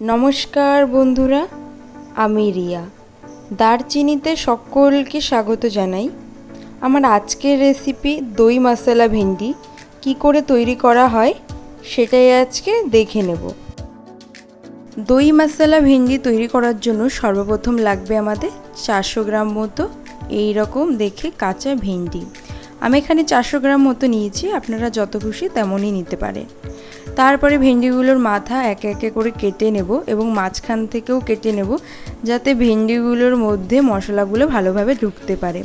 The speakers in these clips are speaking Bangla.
নমস্কার বন্ধুরা, আমি রিয়া। দারচিনিতে সকলকে স্বাগত জানাই। আমার আজকের রেসিপি দই মশলা ভেন্ডি কি করে তৈরি করা হয় সেটাই আজকে দেখে নেব। দই মশলা ভেন্ডি তৈরি করার জন্য সর্বপ্রথম লাগবে আমাদের চারশো গ্রাম মতো এই রকম দেখে কাঁচা ভেন্ডি। আমি এখানে চারশো গ্রাম মতো নিয়েছি, আপনারা যত খুশি তেমনই নিতে পারে। তারপরে ভেন্ডিগুলোর মাথা একে একে করে কেটে নেব এবং মাঝখান থেকেও কেটে নেব, যাতে ভেন্ডিগুলোর মধ্যে মশলাগুলো ভালোভাবে ঢুকতে পারে।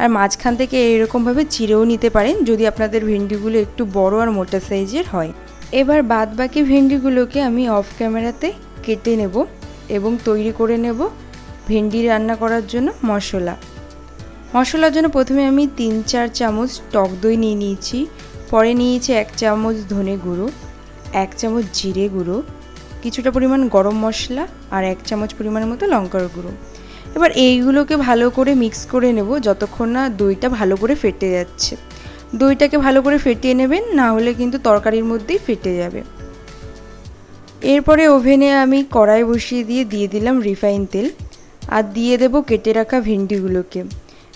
আর মাঝখান থেকে এইরকমভাবে চিরেও নিতে পারেন, যদি আপনাদের ভেন্ডিগুলো একটু বড় আর মোটা সাইজের হয়। এবার বাদ বাকি ভেন্ডিগুলোকে আমি অফ ক্যামেরাতে কেটে নেব এবং তৈরি করে নেব ভেন্ডি রান্না করার জন্য মশলা। মশলার জন্য প্রথমে আমি তিন, চার চামচ টক দই নিয়ে নিয়েছি। পরে নিয়েছি এক চামচ ধনে গুঁড়ো, এক চামচ জিরে গুঁড়ো, কিছুটা পরিমাণ গরম মশলা আর এক চামচ পরিমাণ মতো লঙ্কার গুঁড়ো। এবার এইগুলোকে ভালো করে মিক্স করে নেব যতক্ষণ না দইটা ভালো করে ফেটে যাচ্ছে। দইটাকে ভালো করে ফেটিয়ে নেবেন, না হলে কিন্তু তরকারির মধ্যেই ফেটে যাবে। এরপরে ওভেনে আমি কড়াই বসিয়ে দিয়ে দিয়ে দিলাম রিফাইন তেল। আর দিয়ে দেব কেটে রাখা ভেন্ডিগুলোকে।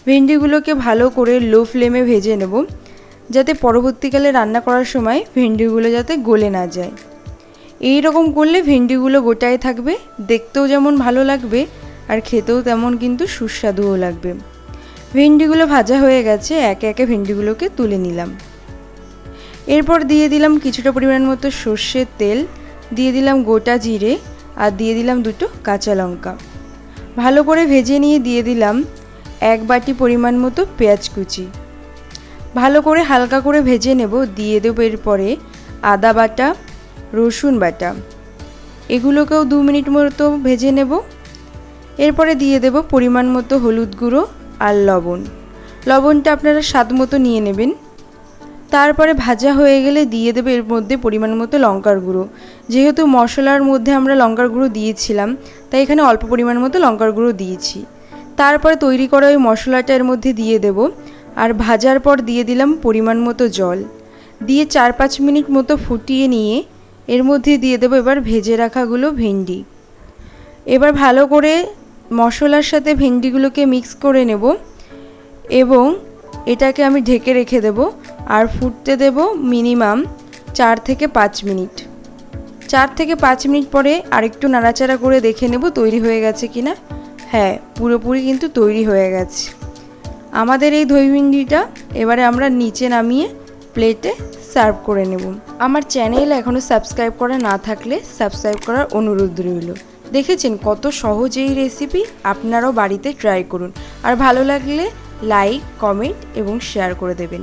ভেন্ডিগুলোকে ভালো করে লো ফ্লেমে ভেজে নেব, যাতে পরবর্তীকালে রান্না করার সময় ভেন্ডিগুলো যাতে গলে না যায়। এই রকম করলে ভেন্ডিগুলো গোটায় থাকবে, দেখতেও যেমন ভালো লাগবে, আর খেতেও তেমন কিন্তু সুস্বাদুও লাগবে। ভেন্ডিগুলো ভাজা হয়ে গেছে, একে একে ভেন্ডিগুলোকে তুলে নিলাম। এরপর দিয়ে দিলাম কিছুটা পরিমাণ মতো সর্ষের তেল, দিয়ে দিলাম গোটা জিরে, আর দিয়ে দিলাম দুটো কাঁচা লঙ্কা। ভালো করে ভেজে নিয়ে দিয়ে দিলাম এক বাটি পরিমাণ মতো পেঁয়াজ কুচি। ভালো করে হালকা করে ভেজে নেব, দিয়ে দেবো এরপরে আদা বাটা, রসুন বাটা। এগুলোকেও দু মিনিট মতো ভেজে নেব। এরপরে দিয়ে দেব পরিমাণ মতো হলুদ গুঁড়ো আর লবণ। লবণটা আপনারা স্বাদ মতো নিয়ে নেবেন। তারপরে ভাজা হয়ে গেলে দিয়ে দেবে এর মধ্যে পরিমাণ মতো লঙ্কার গুঁড়ো। যেহেতু মশলার মধ্যে আমরা লঙ্কার গুঁড়ো দিয়েছিলাম, তাই এখানে অল্প পরিমাণ মতো লঙ্কার গুঁড়ো দিয়েছি। তারপরে তৈরি করা ওই মশলাটা এর মধ্যে দিয়ে দেব। আর ভাজার পর দিয়ে দিলাম পরিমাণ মতো জল। দিয়ে চার পাঁচ মিনিট মতো ফুটিয়ে নিয়ে এর মধ্যে দিয়ে দেবো এবার ভেজে রাখাগুলো ভেন্ডি। এবার ভালো করে মশলার সাথে ভেন্ডিগুলোকে মিক্স করে নেব এবং এটাকে আমি ঢেকে রেখে দেব আর ফুটতে দেব মিনিমাম চার থেকে পাঁচ মিনিট। চার থেকে পাঁচ মিনিট পরে আরেকটু নাড়াচাড়া করে দেখে নেব তৈরি হয়ে গেছে কি না হ্যাঁ পুরোপুরি কিন্তু তৈরি হয়ে গেছে। আমাদের এই দই ভিন্ডিটা এবারে আমরা নিচে নামিয়ে প্লেটে সার্ভ করে নেব। আমার চ্যানেল এখনও সাবস্ক্রাইব করা না থাকলে সাবস্ক্রাইব করার অনুরোধ রইল। দেখেছেন কত সহজ এই রেসিপি আপনারাও বাড়িতে ট্রাই করুন। আর ভালো লাগলে লাইক কমেন্ট এবং শেয়ার করে দেবেন।